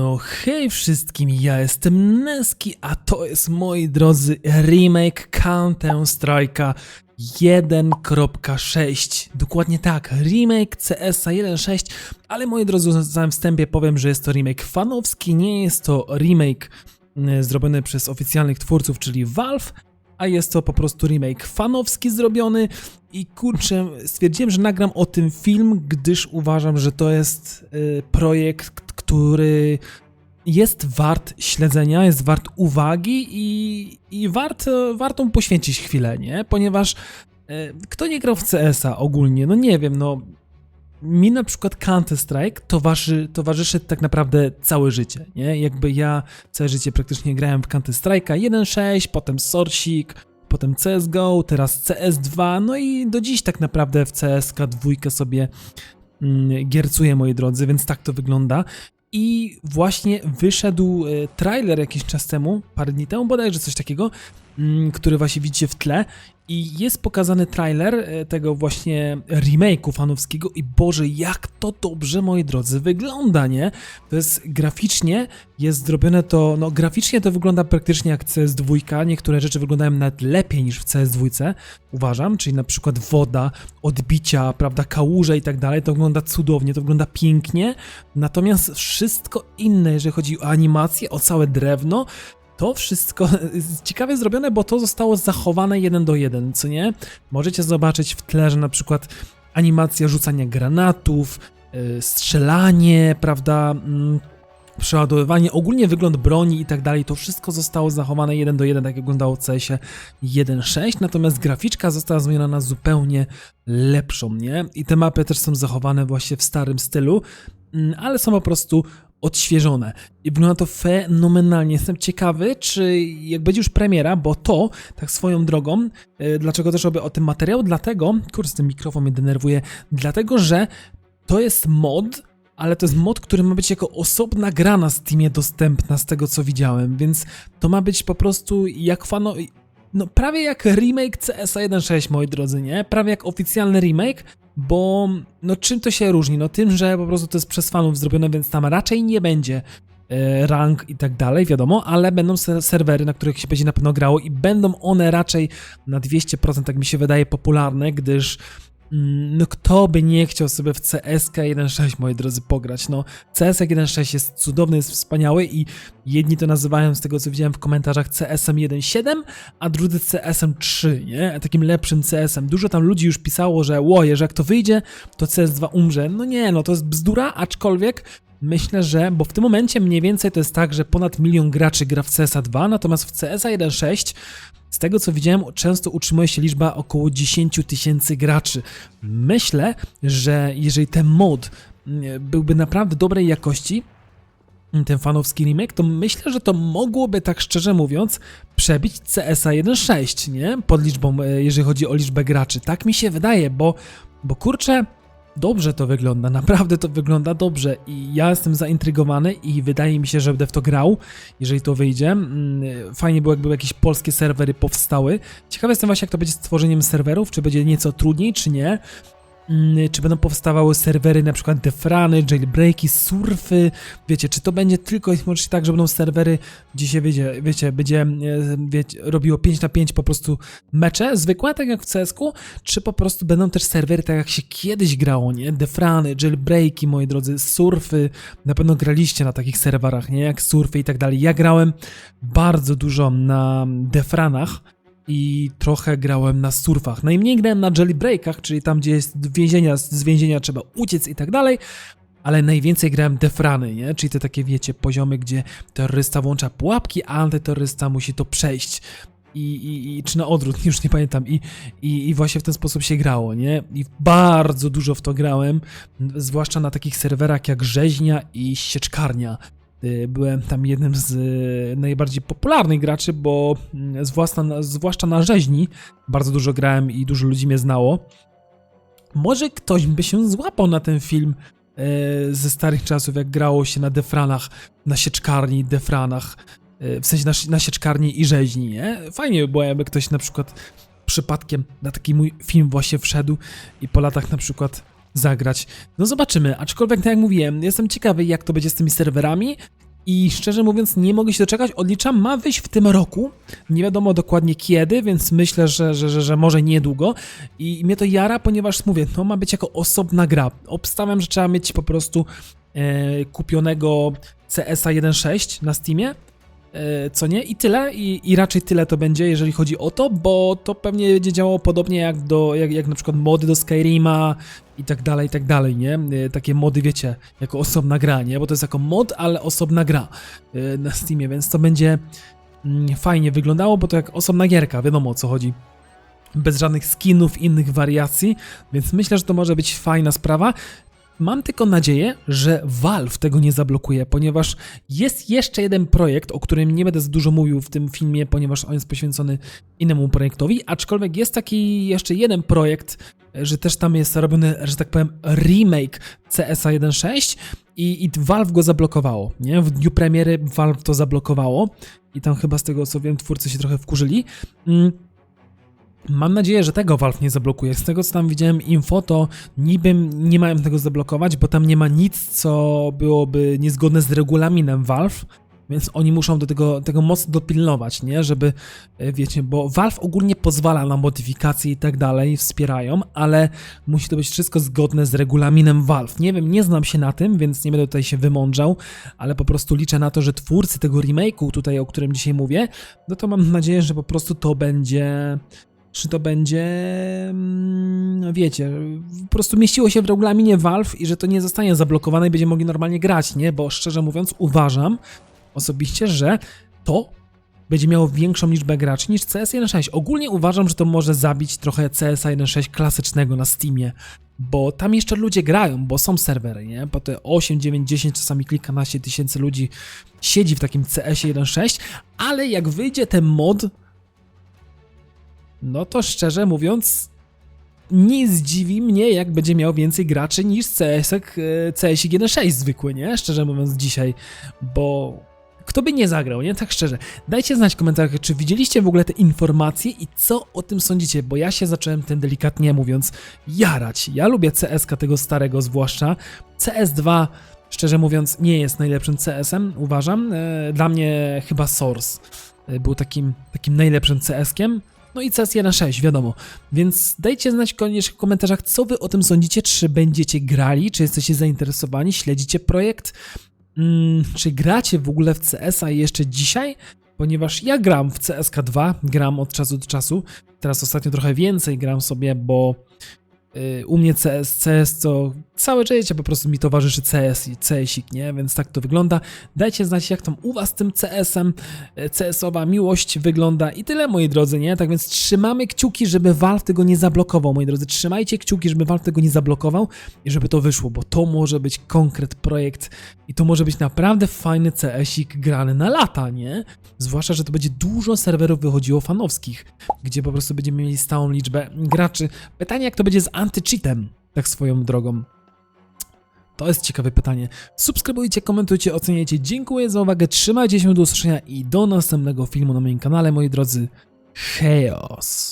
No hej wszystkim, ja jestem Neski, a to jest moi drodzy remake Counter Strike'a 1.6. Dokładnie tak, remake CS-a 1.6, ale moi drodzy na samym wstępie powiem, że jest to remake fanowski, nie jest to remake mm, zrobiony przez oficjalnych twórców, czyli Valve, a jest to po prostu remake fanowski zrobiony i kurczę, stwierdziłem, że nagram o tym film, gdyż uważam, że to jest y, projekt, który jest wart śledzenia, jest wart uwagi i, i wart, warto mu poświęcić chwilę, nie? Ponieważ y, kto nie grał w CS-a ogólnie, no nie wiem, no mi na przykład Counter-Strike towarzy, towarzyszy tak naprawdę całe życie, nie? Jakby ja całe życie praktycznie grałem w Counter-Strike'a 1.6, potem Sorsik, potem CSGO, teraz CS2, no i do dziś tak naprawdę w CSK dwójkę sobie mm, giercuję, moi drodzy, więc tak to wygląda. I właśnie wyszedł e, trailer jakiś czas temu, parę dni temu bodajże coś takiego, który właśnie widzicie w tle. I jest pokazany trailer e, tego właśnie remake'u fanowskiego. I Boże, jak to dobrze, moi drodzy, wygląda, nie? To jest graficznie, jest zrobione to, no graficznie to wygląda praktycznie jak CS2, niektóre rzeczy wyglądają nawet lepiej niż w CS2, uważam, czyli na przykład woda, odbicia, prawda, kałuże i tak dalej, to wygląda cudownie, to wygląda pięknie, natomiast wszystko inne, jeżeli chodzi o animację, o całe drewno, to wszystko ciekawie zrobione, bo to zostało zachowane jeden do jeden, co nie? Możecie zobaczyć w tle, że na przykład animacja rzucania granatów, yy, strzelanie, prawda, mm, przeładowywanie, ogólnie wygląd broni i tak dalej, to wszystko zostało zachowane jeden do jeden, tak jak wyglądało w CS-ie 1.6, natomiast graficzka została zmieniona na zupełnie lepszą, nie? I te mapy też są zachowane właśnie w starym stylu, mm, ale są po prostu odświeżone. I wygląda to fenomenalnie. Jestem ciekawy, czy jak będzie już premiera, bo to, tak swoją drogą, yy, dlaczego też robię o tym materiał? Dlatego, kurde, ten mikrofon mnie denerwuje, dlatego, że to jest mod, ale to jest mod, który ma być jako osobna gra na Steamie dostępna z tego co widziałem, więc to ma być po prostu jak fano... No prawie jak remake CSa 1.6 moi drodzy, nie? Prawie jak oficjalny remake, bo no czym to się różni? No tym, że po prostu to jest przez fanów zrobione, więc tam raczej nie będzie e, rank i tak dalej, wiadomo, ale będą se- serwery, na których się będzie na pewno grało i będą one raczej na 200%, tak mi się wydaje, popularne, gdyż no kto by nie chciał sobie w CSK 1.6, moi drodzy, pograć, no CSK 1.6 jest cudowny, jest wspaniały i jedni to nazywają, z tego co widziałem w komentarzach, CSM 1.7, a drudzy CSM 3, nie? Takim lepszym CSM. Dużo tam ludzi już pisało, że łoje, że jak to wyjdzie, to CS2 umrze. No nie, no to jest bzdura, aczkolwiek myślę, że, bo w tym momencie mniej więcej to jest tak, że ponad milion graczy gra w CSa 2, natomiast w CSa 1.6 z tego co widziałem, często utrzymuje się liczba około 10 tysięcy graczy. Myślę, że jeżeli ten mod mm, byłby naprawdę dobrej jakości, ten fanowski remake, to myślę, że to mogłoby, tak szczerze mówiąc, przebić CSa 1.6, nie? Pod liczbą, e, jeżeli chodzi o liczbę graczy. Tak mi się wydaje, bo, bo kurczę, dobrze to wygląda, naprawdę to wygląda dobrze i ja jestem zaintrygowany i wydaje mi się, że będę w to grał, jeżeli to wyjdzie. Mm, Fajnie było, jakby jakieś polskie serwery powstały. Ciekawy jestem właśnie, jak to będzie z tworzeniem serwerów, czy będzie nieco trudniej, czy nie. Mm, Czy będą powstawały serwery, na przykład defrany, jailbreaki, surfy, wiecie, czy to będzie tylko i wyłącznie tak, że będą serwery, gdzie się wiecie, wiecie będzie e, wiecie, robiło 5 na 5 po prostu mecze, zwykłe, tak jak w CS-ku, czy po prostu będą też serwery, tak jak się kiedyś grało, nie? Defrany, jailbreaki, moi drodzy, surfy, na pewno graliście na takich serwerach, nie? Jak surfy i tak dalej. Ja grałem bardzo dużo na defranach, i trochę grałem na surfach. Najmniej grałem na jailbreakach, czyli tam, gdzie jest więzienia, z więzienia trzeba uciec i tak dalej, ale najwięcej grałem defrany, nie? Czyli te takie, wiecie, poziomy, gdzie terrorysta włącza pułapki, a antyterrorysta musi to przejść. I, i, i czy na odwrót, już nie pamiętam. I, i, I właśnie w ten sposób się grało, nie? I bardzo dużo w to grałem, zwłaszcza na takich serwerach jak Rzeźnia i Sieczkarnia. Y, Byłem tam jednym z y, najbardziej popularnych graczy, bo mm, zwłaszcza zwłaszcza na rzeźni bardzo dużo grałem i dużo ludzi mnie znało. Może ktoś by się złapał na ten film e, ze starych czasów, jak grało się na defranach, na sieczkarni, defranach, w sensie na, na sieczkarni i rzeźni, nie? Fajnie by było, jakby ktoś na przykład przypadkiem na taki mój film właśnie wszedł i po latach na przykład zagrać. No zobaczymy, aczkolwiek tak jak mówiłem, jestem ciekawy jak to będzie z tymi serwerami I szczerze mówiąc, nie mogę się doczekać. Odliczam, ma wyjść w tym roku. Nie wiadomo dokładnie kiedy, więc myślę, że, że, że, że może niedługo. I mnie to jara, ponieważ mówię, to ma być jako osobna gra. Obstawiam, że trzeba mieć po prostu e, kupionego CSa 1.6 na Steamie. E, co nie? I tyle. I, I raczej tyle to będzie, jeżeli chodzi o to, bo to pewnie będzie działało podobnie jak do, jak, jak na przykład mody do Skyrima i tak dalej, i tak dalej, nie? E, Takie mody, wiecie, jako osobna gra, nie? Bo to jest jako mod, ale osobna gra e, na Steamie, więc to będzie mm, fajnie wyglądało, bo to jak osobna gierka, wiadomo o co chodzi. Bez żadnych skinów, innych wariacji, więc myślę, że to może być fajna sprawa. Mam tylko nadzieję, że Valve tego nie zablokuje, ponieważ jest jeszcze jeden projekt, o którym nie będę za dużo mówił w tym filmie, ponieważ on jest poświęcony innemu projektowi, aczkolwiek jest taki jeszcze jeden projekt, że też tam jest robiony, że tak powiem, remake CSA 1.6 i, i Valve go zablokowało, nie? W dniu premiery Valve to zablokowało i tam chyba z tego co wiem twórcy się trochę wkurzyli. Mm. Mam nadzieję, że tego Valve nie zablokuje. Z tego co tam widziałem info, to niby nie mają tego zablokować, bo tam nie ma nic, co byłoby niezgodne z regulaminem Valve, więc oni muszą do tego, tego mocno dopilnować, nie? Żeby, e, wiecie, bo Valve ogólnie pozwala na modyfikacje i tak dalej, wspierają, ale musi to być wszystko zgodne z regulaminem Valve. Nie wiem, nie znam się na tym, więc nie będę tutaj się wymądrzał, ale po prostu liczę na to, że twórcy tego remake'u tutaj, o którym dzisiaj mówię, no to mam nadzieję, że po prostu to będzie czy to będzie, mm, wiecie, po prostu mieściło się w regulaminie Valve i że to nie zostanie zablokowane i będziemy mogli normalnie grać, nie? Bo szczerze mówiąc uważam osobiście, że to będzie miało większą liczbę graczy niż CS 1.6. Ogólnie uważam, że to może zabić trochę CS 1.6 klasycznego na Steamie, bo tam jeszcze ludzie grają, bo są serwery, nie? Po te 8, 9, 10, czasami kilkanaście tysięcy ludzi siedzi w takim CS 1.6, ale jak wyjdzie ten mod, no to szczerze mówiąc, nie zdziwi mnie, jak będzie miał więcej graczy niż CS-ek, CS-ik 1.6 zwykły, nie? Szczerze mówiąc dzisiaj, bo kto by nie zagrał, nie? Tak szczerze. Dajcie znać w komentarzach, czy widzieliście w ogóle te informacje i co o tym sądzicie, bo ja się zacząłem tym delikatnie mówiąc jarać. Ja lubię CS-ka tego starego zwłaszcza. CS2 szczerze mówiąc nie jest najlepszym CS-em, uważam. E, Dla mnie chyba Source e, był takim, takim najlepszym CS-kiem. No i CS 1.6, wiadomo. Więc dajcie znać koniecznie w komentarzach, co wy o tym sądzicie, czy będziecie grali, czy jesteście zainteresowani, śledzicie projekt, mm, czy gracie w ogóle w CS-a jeszcze dzisiaj? Ponieważ ja gram w CSK 2, gram od czasu do czasu. Teraz ostatnio trochę więcej gram sobie, bo u mnie CS, CS to całe życie po prostu mi towarzyszy CS i CSik, nie? Więc tak to wygląda. Dajcie znać, jak tam u was z tym CS-em, e, CS-owa miłość wygląda i tyle, moi drodzy, nie? Tak więc trzymamy kciuki, żeby Valve tego nie zablokował, moi drodzy. Trzymajcie kciuki, żeby Valve tego nie zablokował i żeby to wyszło, bo to może być konkret projekt i to może być naprawdę fajny CS-ik grany na lata, nie? Zwłaszcza, że to będzie dużo serwerów wychodziło fanowskich, gdzie po prostu będziemy mieli stałą liczbę graczy. Pytanie, jak to będzie z anty-cheatem, tak swoją drogą. To jest ciekawe pytanie. Subskrybujcie, komentujcie, oceniajcie. Dziękuję za uwagę, trzymajcie się do usłyszenia i do następnego filmu na moim kanale, moi drodzy. Chaos.